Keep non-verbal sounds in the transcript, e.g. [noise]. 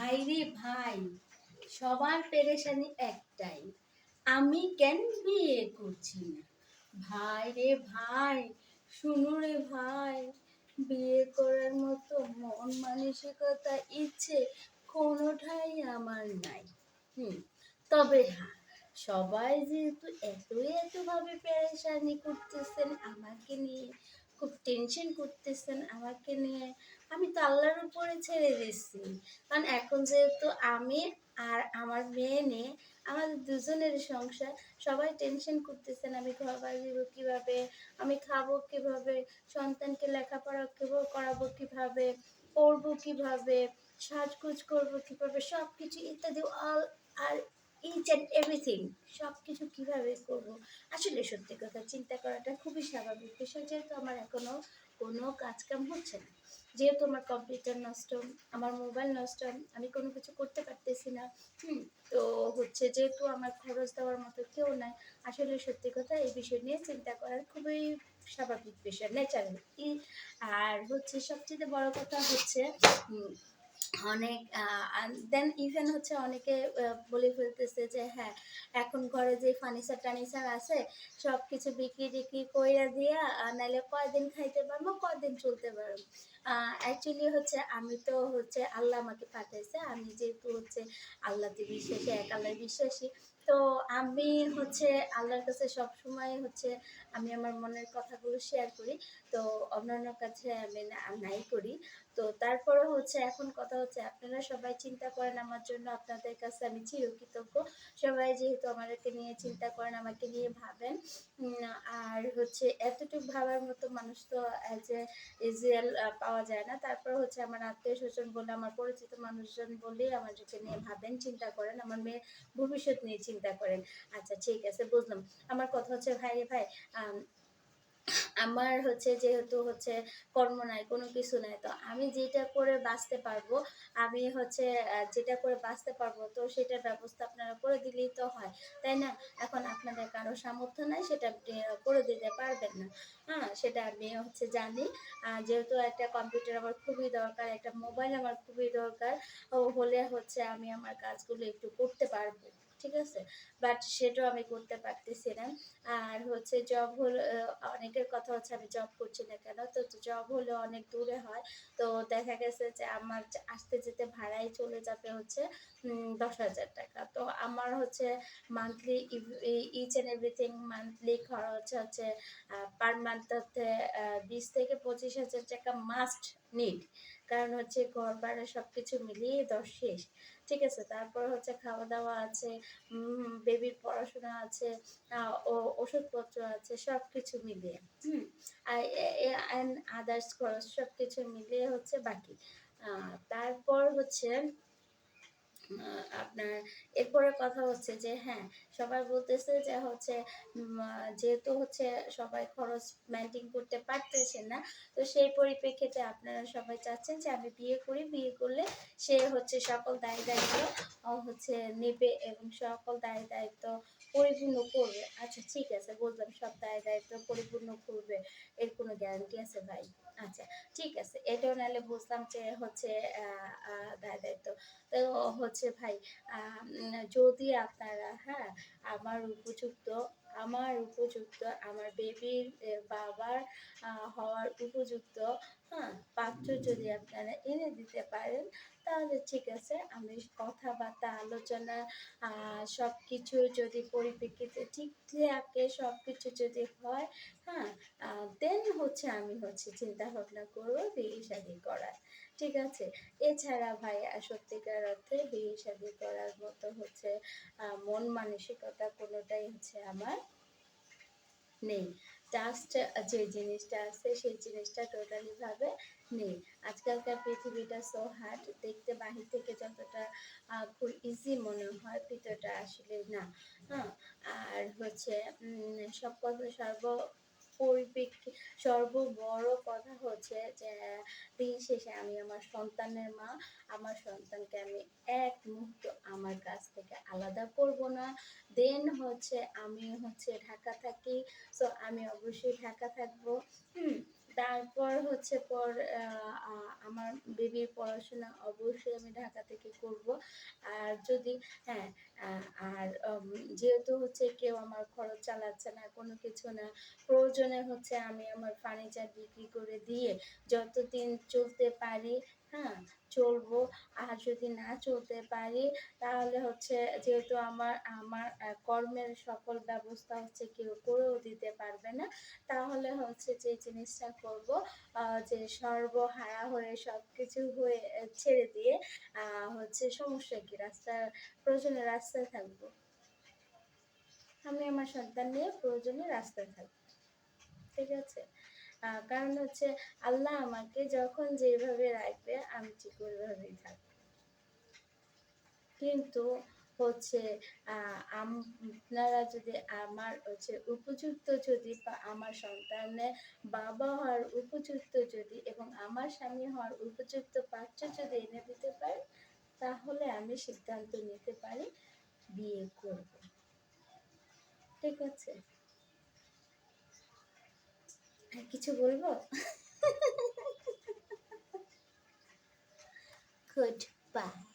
ভাই রে ভাই, সবার পেরেশানি একটাই, আমি কেন বিয়ে করছি না? ভাই রে ভাই, শুনো রে ভাই, বিয়ে করার মতো মন মানসিকতা ইচ্ছে কোনোটাই আমার নাই। হুম, তবে হ্যাঁ সবাই যেহেতু এতই এতভাবে পেরেশানি করতেছেন আমাকে নিয়ে, খুব টেনশন করতেছেন আমাকে নিয়ে আমি তো আল্লাহর উপরে ছেড়ে দিচ্ছি কারণ এখন যেহেতু আমি আর আমার মেয়ে নিয়ে আমাদের দুজনের সংসার, সবাই টেনশন করতেছেন আমি ঘর বাড়ি দিব কীভাবে, আমি খাব কীভাবে, সন্তানকে লেখাপড়া করাবো কীভাবে, পড়ব কীভাবে, সাজগোজ করব কীভাবে সব কিছু ইত্যাদি all are each and everything সব কিছু কীভাবে করব? আসলে সত্যি কথা, চিন্তা করাটা খুবই স্বাভাবিক। বিষয় যেহেতু আমার এখনও কোনো কাজকাম হচ্ছে না। যেহেতু আমার কম্পিউটার নষ্ট, আমার মোবাইল নষ্ট, আমি কোনো কিছু করতে পারতেছি না, হুম, তো হচ্ছে যেহেতু আমার খরচ দেওয়ার মতো কেউ নাই, আসলে সত্যি কথা এই বিষয় নিয়ে চিন্তা করার খুবই স্বাভাবিক বিষয় ন্যাচারাল আর হচ্ছে সবচেয়ে বড় কথা হচ্ছে অনেক দেন ইভেন হচ্ছে অনেকে বলে ফেলতেছে যে হ্যাঁ এখন ঘরে যে ফার্নিচার টার্নিচার আছে সব কিছু বিক্রি টিক্রি কইরা দিয়া নাহলে কয়দিন খাইতে পারব, কয়দিন চলতে পারব। অ্যাকচুয়ালি হচ্ছে আমি তো হচ্ছে আল্লাহ আমাকে পাঠাইছে, আমি যেহেতু হচ্ছে আল্লাহতে বিশ্বাসী, এক আল্লাহ বিশ্বাসী তো আমি হচ্ছে আল্লাহর কাছে সব সময় হচ্ছে আমি আমার মনের কথাগুলো শেয়ার করি। তো অন্যান্য কাছে আমি নাই করি। তো তারপরে হচ্ছে এখন কথা হচ্ছে আপনারা সবাই চিন্তা করেন আমার জন্য আপনাদের কাছে আমি চিরকৃতজ্ঞ। সবাই যেহেতু আমাদেরকে নিয়ে চিন্তা করেন, আমাকে নিয়ে ভাবেন। আর হচ্ছে এতটুকু ভাবার মতো মানুষ তো অ্যাজ এ ইজরায়েল পাওয়া যায় না। তারপর হচ্ছে আমার আত্মীয় স্বজন বলে, আমার পরিচিত মানুষজন বলে আমাদেরকে নিয়ে ভাবেন, চিন্তা করেন। আমার মেয়ের ভবিষ্যৎ নিয়ে চিন্তা করেন। আচ্ছা ঠিক আছে, বুঝলাম। আমার কথা হচ্ছে, ভাই ভাই আমার হচ্ছে যেহেতু হচ্ছে কর্ম নাই, কোনো কিছু নাই, তো আমি যেটা করে বাঁচতে পারব, আমি হচ্ছে যেটা করে বাঁচতে পারব, তো সেটার ব্যবস্থা আপনারা করে দিলেই তো হয়, তাই না? এখন আপনাদের কারও সামর্থ্য নাই, সেটা করে দিতে পারবেন না। হ্যাঁ সেটা আমি হচ্ছে জানি। যেহেতু একটা কম্পিউটার আমার খুবই দরকার, একটা মোবাইল আমার খুবই দরকার হলে হচ্ছে আমি আমার কাজগুলো একটু করতে পারব। ঠিক আছে? বাট সেটাও আমি করতে পারতেছি না। আর হচ্ছে জব হলো অনেকের কথা হচ্ছে আমি জব করছি না কেন? তো জব হলে অনেক দূরে হয়। তো দেখা গেছে যে আমার আসতে যেতে ভাড়াই চলে যাবে হচ্ছে দশ হাজার টাকা। তো আমার হচ্ছে monthly each and everything monthly খরচ হচ্ছে পার মান্থ হচ্ছে বিশ থেকে পঁচিশ হাজার টাকা মাস্ট নিড কারণ হচ্ছে ঘর বাড়ি সব কিছু মিলিয়ে দশ শেষ। ঠিক আছে? তারপর হচ্ছে খাওয়া দাওয়া আছে বেবির পড়াশোনা আছে ও, ওষুধপত্র আছে সব কিছু মিলিয়ে। হুম? অ্যান্ড আদার্স খরচ সব কিছু মিলিয়ে হচ্ছে বাকি। তারপর হচ্ছে আপনার, এরপরে কথা হচ্ছে যে হ্যাঁ সবাই বলতেছে যে হচ্ছে যেহেতু হচ্ছে সবাই খরচ মেনটেন করতে পারতেছে না, তো সেই পরিপ্রেক্ষিতে আপনারা সবাই চাচ্ছেন যে আমি বিয়ে করি, বিয়ে করলে সে হচ্ছে সকল দায় দায়িত্ব হচ্ছে নেবে এবং সকল দায় দায়িত্ব পরিপূর্ণ করবে। আচ্ছা ঠিক আছে বুঝলাম সব দায় দায়িত্ব পরিপূর্ণ করবে, এর কোনো গ্যারান্টি আছে ভাই? আচ্ছা ঠিক আছে, এটাও নাহলে বুঝলাম যে হচ্ছে দায় দায়িত্ব। তো হচ্ছে ভাই যদি আপনারা হ্যাঁ আমার উপযুক্ত আমার উপযুক্ত, আমার বেবির বাবার হওয়ার উপযুক্ত হ্যাঁ পাত্র যদি আপনারা এনে দিতে পারেন তাহলে ঠিক আছে। আমি কথাবার্তা, আলোচনা সব কিছু যদি পরিপ্রেক্ষিতে ঠিক থাকে সব কিছু যদি হয় হ্যাঁ দেন হচ্ছে আমি হচ্ছে চিন্তা ভাবনা করব বিয়ে শাদি করার। ঠিক আছে? এছাড়া ভাই সত্যিকার অর্থে বিয়ে শাদি করার মতো হচ্ছে মন মানসিকতা কোনোটাই হচ্ছে আমার নেই। জাস্ট যে জিনিসটা আছে, সেই জিনিসটা টোটালি ভাবে নেই। আজকালকার পৃথিবীটা সো হার্ড দেখতে বাহির থেকে যতটা খুব ইজি মনে হয় ভিতরটা আসলে না। হ্যাঁ আর হচ্ছে সব সর্ব পরিপ্রেক্ষি সর্ব বড় কথা হচ্ছে যে, দিন শেষে আমি আমার সন্তানের মা। আমার সন্তানকে আমি এক মুহূর্ত আমার কাছ থেকে আলাদা করব না। দেন হচ্ছে আমি হচ্ছে ঢাকা থাকি। সো আমি অবশ্যই ঢাকা থাকব। তারপর হচ্ছে পর আমার বেবির পড়াশোনা অবশ্যই আমি ঢাকা থেকে করব। আর যদি হ্যাঁ আর যেহেতু হচ্ছে কেউ আমার খরচ চালাচ্ছে না, কোনো কিছু না, প্রয়োজনে হচ্ছে আমি আমার ফার্নিচার বিক্রি করে দিয়ে যতদিন চলতে পারি হ্যাঁ চলবো। আর যদি না চলতে পারি, তাহলে হচ্ছে যেহেতু আমার আমার কর্মের সকল ব্যবস্থা হচ্ছে কেউ করেও দিতে পারবে না, তাহলে হচ্ছে যে জিনিসটা করব যে সর্বহারা হয়ে সব কিছু হয়ে ছেড়ে দিয়ে হচ্ছে সমস্যা কি? রাস্তা, প্রয়োজনে রাস্তায় থাকব। আমি আমার সন্তান নিয়ে প্রয়োজনে রাস্তায় থাকব। ঠিক আছে? কারণ হচ্ছে আল্লাহ আমাকে যখন যেভাবে রাখবে, আমি ঠিক ওইভাবেই থাকব। কিন্তু হচ্ছে আপনারা যদি আমার হচ্ছে উপযুক্ত যদি বা আমার সন্তানের বাবা হওয়ার উপযুক্ত যদি এবং আমার স্বামী হওয়ার উপযুক্ত পাত্র যদি এনে দিতে পারে, তাহলে আমি সিদ্ধান্ত নিতে পারি বিয়ে করব। ঠিক আছে? কিছু বলব? [laughs] Good bye